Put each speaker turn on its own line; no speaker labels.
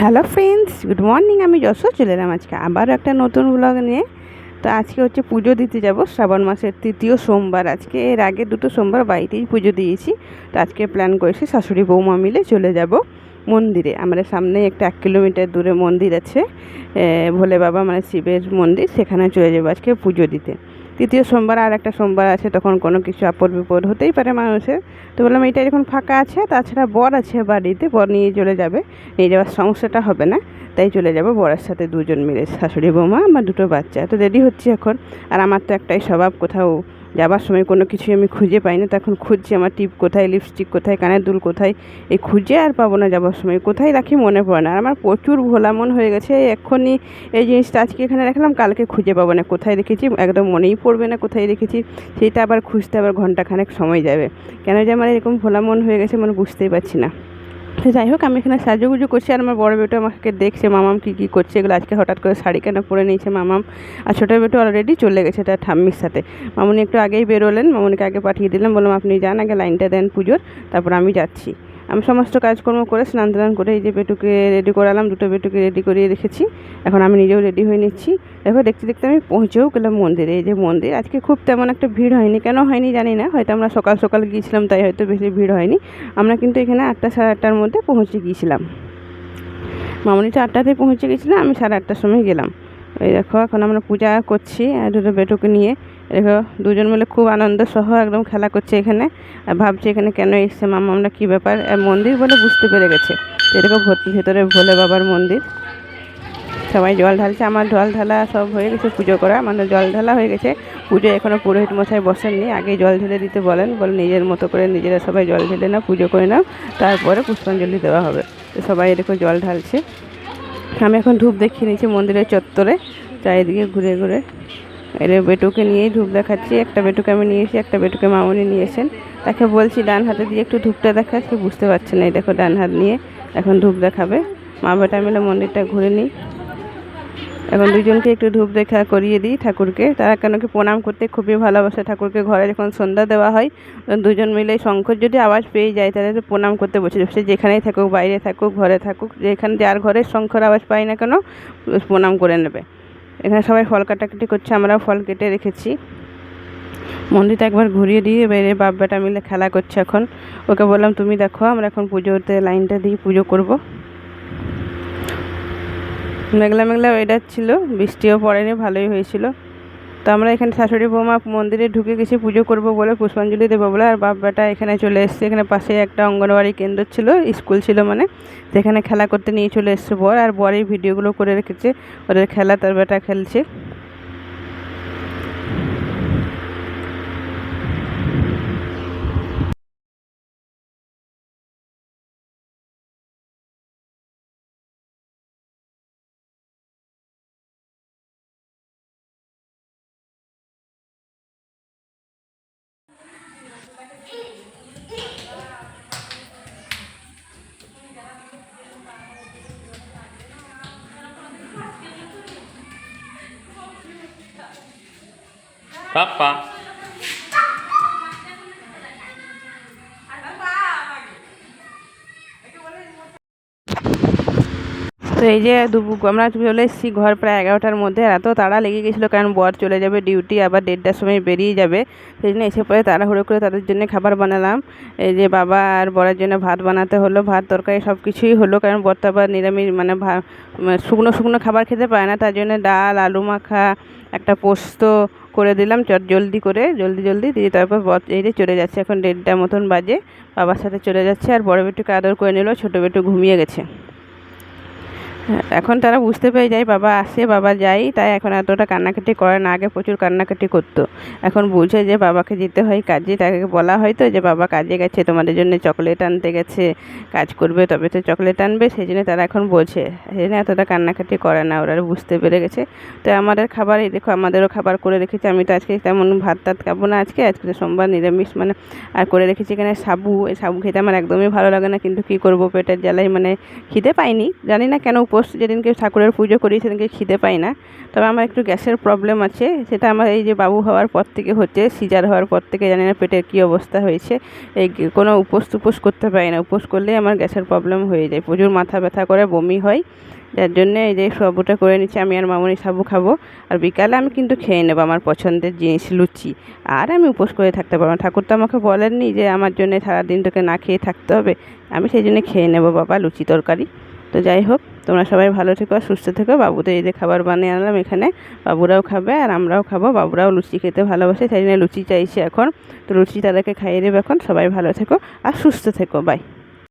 Hello friends good morning আমি যশো চলে এলাম আজকে আবারও একটা নতুন ব্লগ নিয়ে। তো আজকে হচ্ছে পুজো দিতে যাব, শ্রাবণ মাসের তৃতীয় সোমবার আজকে। এর আগে দুটো সোমবার বাড়িতেই পুজো দিয়েছি। তো আজকে প্ল্যান করেছি শাশুড়ি বৌমা মিলে চলে যাব মন্দিরে। আমাদের সামনে একটা এক কিলোমিটার দূরে মন্দির আছে ভোলে বাবা মানে শিবের মন্দির, সেখানে চলে যাব আজকে পুজো দিতে। তৃতীয় সোমবার আর একটা সোমবার আছে, তখন কোনো কিছু আপদ বিপদ হতেই পারে মানুষের। তো বললাম এটা যখন ফাঁকা আছে, তাছাড়া বর আছে বাড়িতে, বর নিয়ে চলে যাবে, নিয়ে যাওয়ার সমস্যাটা হবে না। তাই চলে যাব, বরের সাথে দুজন মিলে, শাশুড়ি বৌমা, আমার দুটো বাচ্চা। তো রেডি হচ্ছি এখন, আর আমার তো একটাই স্বভাব, কোথাও যাবার সময় কোনো কিছুই আমি খুঁজে পাই না। তখন খুঁজছি আমার টিপ কোথায় লিপস্টিক কোথায়, কানের দুল কোথায়, এই খুঁজে আর পাবো না যাবার সময়। কোথায় রাখি মনে পড়ে না, আর আমার প্রচুর ভোলা মন হয়ে গেছে এক্ষুনি এই জিনিসটা আজকে এখানে রাখলাম, কালকে খুঁজে পাবো না। কোথায় রেখেছি, একদম মনেই পড়বে না কোথায় রেখেছি সেইটা আবার খুঁজতে আবার ঘন্টাখানেক সময় যাবে। কেন যে আমার এরকম ভোলা মন হয়ে গেছে মানে বুঝতেই পারছি না। যাই হোক, আমি এখানে সাজুগুজু করছি আর আমার বড় বেটো আমাকে দেখছে, মামাম কী কী করছে? এগুলো আজকে হঠাৎ করে শাড়ি কেন পরে নিয়েছে মামাম। আর ছোটো বেটো অলরেডি চলে গেছে তার ঠাম্মির সাথে। মামুনি একটু আগেই বেরোলেন, মামুনিকে আগে পাঠিয়ে দিলাম, বললাম, আপনি যান, আগে লাইনটা দেন পুজোর, তারপর আমি যাচ্ছি। আমি সমস্ত কাজকর্ম করে স্নান টান করে এই যে বেটুকে রেডি করালাম, দুটো বেটুকে রেডি করিয়ে রেখেছি। এখন আমি নিজেও রেডি হয়ে নিচ্ছি। দেখো, দেখতে দেখতে আমি পৌঁছেও গেলাম মন্দিরে। এই যে মন্দির, আজকে খুব তেমন একটা ভিড় হয়নি। কেন হয়নি জানি না, হয়তো আমরা সকাল সকাল গিয়েছিলাম, তাই হয়তো বেশি ভিড় হয়নি। আমরা কিন্তু এখানে আটটা সাড়ে আটটার মধ্যে পৌঁছে গিয়েছিলাম। মামনি তো আটটাতে পৌঁছে গেছিলাম আমি সাড়ে আটটার সময় গেলাম। এই দেখো, এখন আমরা পূজা করছি, দুটো বেটুকে নিয়ে। দেখো, দুজন মিলে খুব আনন্দ সহ একদম খেলা করছে এখানে। আর ভাবছে এখানে কেন এসছে মামা, আমরা কী ব্যাপার? আর মন্দির বলে বুঝতে পেরে গেছে। এরকম ভেতরে ভোলে বাবার মন্দির। সবাই জল ঢালছে, আমার জল ঢালা সব হয়ে গেছে, পুজো করা। আমাদের জল ঢালা হয়ে গেছে। পুজো এখনও পুরোহিত মশাই বসেননি। আগে জল ঢেলে দিতে বলেন, বলে নিজের মতো করে নিজেরা সবাই জল ঢেলে নাও, পুজো করে নাও। তারপরে পুষ্পাঞ্জলি দেওয়া হবে। তো সবাই এরকম জল ঢালছে। আমি এখন ধূপ দেখিয়ে নিয়েছি মন্দিরের চত্বরে, চারিদিকে ঘুরে ঘুরে। এর বেটুকে নিয়েই ধূপ দেখাচ্ছি। একটা বেটুকে আমি নিয়েছি একটা বেটুকে মামনি নিয়েছেন তাকে বলছি, ডান হাতে দিয়ে একটু ধূপটা দেখা, সে বুঝতে পারছে না। এই দেখো, ডান হাত নিয়ে এখন ধূপ দেখাবে। মা বেটা মিলে মন্দিরটা ঘুরে নিই। এখন দুজনকে একটু ধূপ দেখা করিয়ে দিই ঠাকুরকে। তারা কেন কি প্রণাম করতে খুবই ভালোবাসে ঠাকুরকে। ঘরে যখন সন্ধ্যা দেওয়া হয় দুজন মিলে শঙ্কর যদি আওয়াজ পেয়ে যায়, তাহলে প্রণাম করতে বসে সে যেখানেই থাকুক, বাইরে থাকুক, ঘরে থাকুক, যেখানে যার ঘরে শঙ্কর আওয়াজ পাই না কেন, প্রণাম করে নেবে। এখানে সবাই ফল কাটাকাটি করছে, আমরাও ফল কেটে রেখেছি। মন্দিরটা একবার ঘুরিয়ে দিয়ে বাইরে বাপ বেটা মিলে খেলা করছে এখন। ওকে বললাম, তুমি দেখো, আমরা এখন পুজোতে লাইনটা দিয়ে পুজো করব। মেঘলা মেঘলা ওয়েডার ছিল, বৃষ্টিও পড়েনি, ভালোই হয়েছিল। তো আমরা এখানে শাশুড়ি বৌমা মন্দিরে ঢুকে গেছি, পুজো করব বলে পুষ্পাঞ্জলি দেবো বলে। আর বাপ বেটা এখানে চলে এসছে। এখানে পাশে একটা অঙ্গনওয়াড়ি কেন্দ্র ছিল, স্কুল ছিল মানে। সেখানে খেলা করতে নিয়ে চলে এসছে বর। আর বরের ভিডিওগুলো করে রেখেছে। ওদের খেলা তার বেটা খেলছে।
papá.
তো এই যে দুপুর, আমরা চলে এসেছি ঘর প্রায় এগারোটার মধ্যে। এত তাড়া লেগে গেছিল কারণ বর চলে যাবে ডিউটি আবার দেড়টার সময় বেরিয়ে যাবে। সেই জন্য এসে পরে তাড়াহুড়ো করে তাদের জন্য খাবার বানালাম। এই যে বাবা আর বরের জন্য ভাত বানাতে হলো। ভাত, তরকারি সব কিছুই হলো কারণ বর তো আবার নিরামিষ মানে মানে শুকনো শুকনো খাবার খেতে পায় না। তার জন্য ডাল, আলু মাখা, একটা পোস্ত করে দিলাম চট জলদি করে, জলদি জলদি। দিয়ে তারপর বর এই যে চলে যাচ্ছে, এখন দেড়টা মতন বাজে। বাবার সাথে চলে যাচ্ছে আর বড় বেটুকে আদর করে নিল, ছোটো বেটু ঘুমিয়ে গেছে। এখন তারা বুঝতে পেরে যায়, বাবা আসে, বাবা যাই তাই এখন এতটা কান্নাকাটি করে না, আগে প্রচুর কান্নাকাটি করতো। এখন বুঝে যে বাবাকে যেতে হয় কাজে, তাকে বলা হয় তো যে, বাবা কাজে গেছে, তোমাদের জন্য চকলেট আনতে গেছে, কাজ করবে, তবে তো চকলেট আনবে। সেই জন্য তারা এখন বোঝে। সেই জন্য এতটা কান্নাকাটি করে না, ওরা বুঝতে পেরে গেছে। তো আমাদের খাবার, এই দেখো, আমাদেরও খাবার করে রেখেছি। আমি তো আজকে তেমন ভাত টাত খাব না আজকে আজকে তো সোমবার নিরামিষ মানে আর করে রেখেছি এখানে সাবু। এই সাবু খেতে আমার একদমই ভালো লাগে না, কিন্তু কী করব, পেটের জ্বালাই মানে খিদে পাইনি। জানি না কেন উপোস যেদিনকে ঠাকুরের পুজো করি, সেদিনকে খিদে পাই না। তবে আমার একটু গ্যাসের প্রবলেম আছে। সেটা আমার এই যে বাবু হওয়ার পর থেকে হচ্ছে, সিজার হওয়ার পর থেকে জানি না পেটের কী অবস্থা হয়েছে। এই কোনো উপোস টুপোস করতে পারি না। উপোস করলেই আমার গ্যাসের প্রবলেম হয়ে যায়। প্রচুর মাথা ব্যথা করে, বমি হয়। যার জন্যে এই যে সাবুটা করে নিচ্ছি, আমি আর মামনি সাবু খাব। আর বিকালে আমি কিন্তু খেয়ে নেব আমার পছন্দের জিনিস, লুচি। আর আমি উপোস করে থাকতে পারব না। ঠাকুর তো আমাকে বলেননি যে আমার জন্য সারাদিন তোকে না খেয়ে থাকতে হবে। আমি সেই জন্য খেয়ে নেব বাবা, লুচি তরকারি। তো যাই হোক, তোমরা সবাই ভালো থেকো আর সুস্থ থেকো। বাবুদের এই যে খাবার বানিয়ে আনলাম এখানে, বাবুরাও খাবে আর আমরাও খাব। বাবুরাও লুচি খেতে ভালোবাসে তাই জন্য লুচি চাইছি এখন। তো লুচি তাদেরকে খাইয়ে দেবে এখন। সবাই ভালো থেকো আর সুস্থ থেকো। বাই